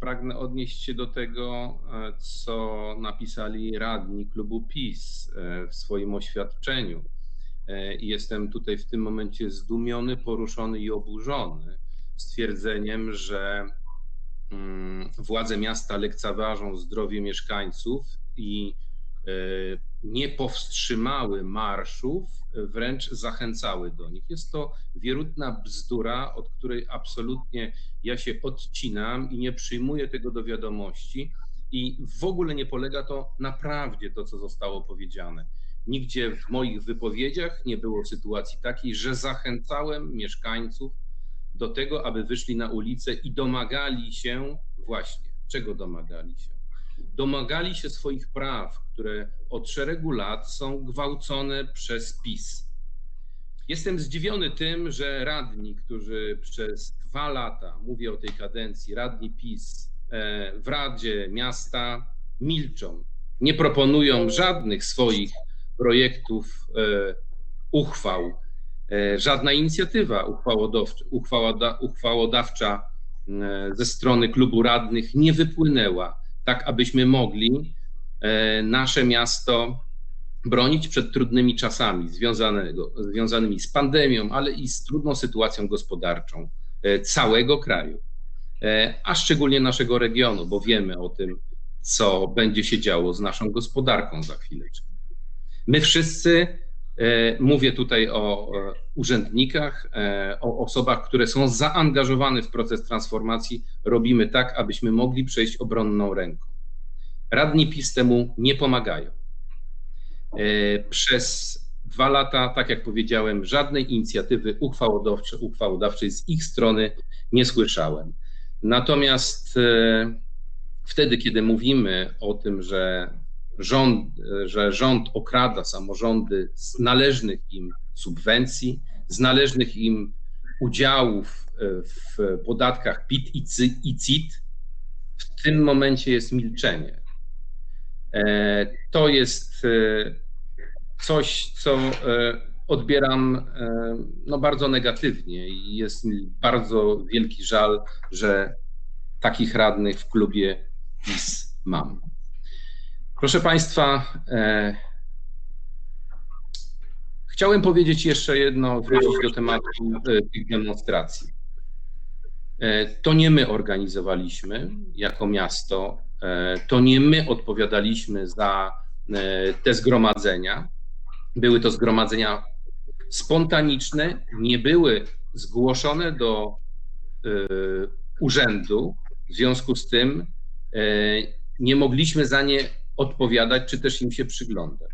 Pragnę odnieść się do tego, e, co napisali radni klubu PiS e, w swoim oświadczeniu. E, jestem tutaj w tym momencie zdumiony, poruszony i oburzony stwierdzeniem, że mm, władze miasta lekceważą zdrowie mieszkańców i nie powstrzymały marszów, wręcz zachęcały do nich. Jest to wierutna bzdura, od której absolutnie ja się odcinam i nie przyjmuję tego do wiadomości. I w ogóle nie polega to na prawdzie, to co zostało powiedziane. Nigdzie w moich wypowiedziach nie było sytuacji takiej, że zachęcałem mieszkańców do tego, aby wyszli na ulicę i domagali się właśnie. Czego domagali się? Domagali się swoich praw, które od szeregu lat są gwałcone przez PiS. Jestem zdziwiony tym, że radni, którzy przez dwa lata, mówię o tej kadencji, radni PiS e, w Radzie Miasta milczą, nie proponują żadnych swoich projektów, e, uchwał, e, żadna inicjatywa uchwałodawcza, uchwałodawcza ze strony klubu radnych nie wypłynęła, tak abyśmy mogli E, nasze miasto bronić przed trudnymi czasami związanego, związanymi z pandemią, ale i z trudną sytuacją gospodarczą e, całego kraju, e, a szczególnie naszego regionu, bo wiemy o tym, co będzie się działo z naszą gospodarką za chwileczkę. My wszyscy, mówię tutaj o urzędnikach, o osobach, które są zaangażowane w proces transformacji, robimy tak, abyśmy mogli przejść obronną ręką. Radni PiS temu nie pomagają. E, przez dwa lata, tak jak powiedziałem, żadnej inicjatywy uchwałodawczej, uchwałodawczej z ich strony nie słyszałem. Natomiast e, wtedy, kiedy mówimy o tym, że rząd, że rząd okrada samorządy z należnych im subwencji, z należnych im udziałów e, w podatkach PIT i CIT, w tym momencie jest milczenie. E, to jest e, coś, co odbieram no, bardzo negatywnie i jest mi bardzo wielki żal, że takich radnych w klubie PiS mam. Proszę Państwa, chciałem powiedzieć jeszcze jedno, wrócić do tematu tych demonstracji. To nie my organizowaliśmy jako miasto E, to nie my odpowiadaliśmy za e, te zgromadzenia. Były to zgromadzenia spontaniczne, nie były zgłoszone do e, urzędu. W związku z tym nie mogliśmy za nie odpowiadać, czy też im się przyglądać.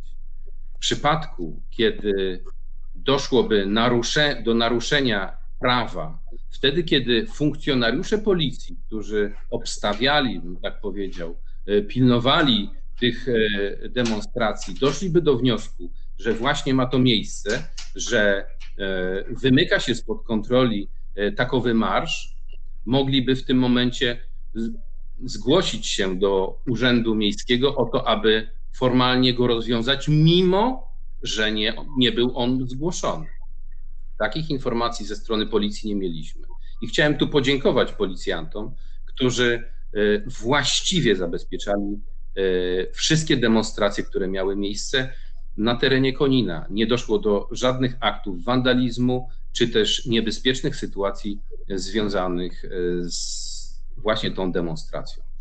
W przypadku, kiedy doszłoby narusze, do naruszenia prawa wtedy, kiedy funkcjonariusze policji, którzy obstawiali, bym tak powiedział, e, pilnowali tych e, demonstracji, doszliby do wniosku, że właśnie ma to miejsce, że e, wymyka się spod kontroli takowy marsz, mogliby w tym momencie zgłosić się do Urzędu Miejskiego o to, aby formalnie go rozwiązać, mimo że nie, nie był on zgłoszony. Takich informacji ze strony policji nie mieliśmy. I chciałem tu podziękować policjantom, którzy e, właściwie zabezpieczali e, wszystkie demonstracje, które miały miejsce na terenie Konina. Nie doszło do żadnych aktów wandalizmu czy też niebezpiecznych sytuacji związanych e, z właśnie tą demonstracją.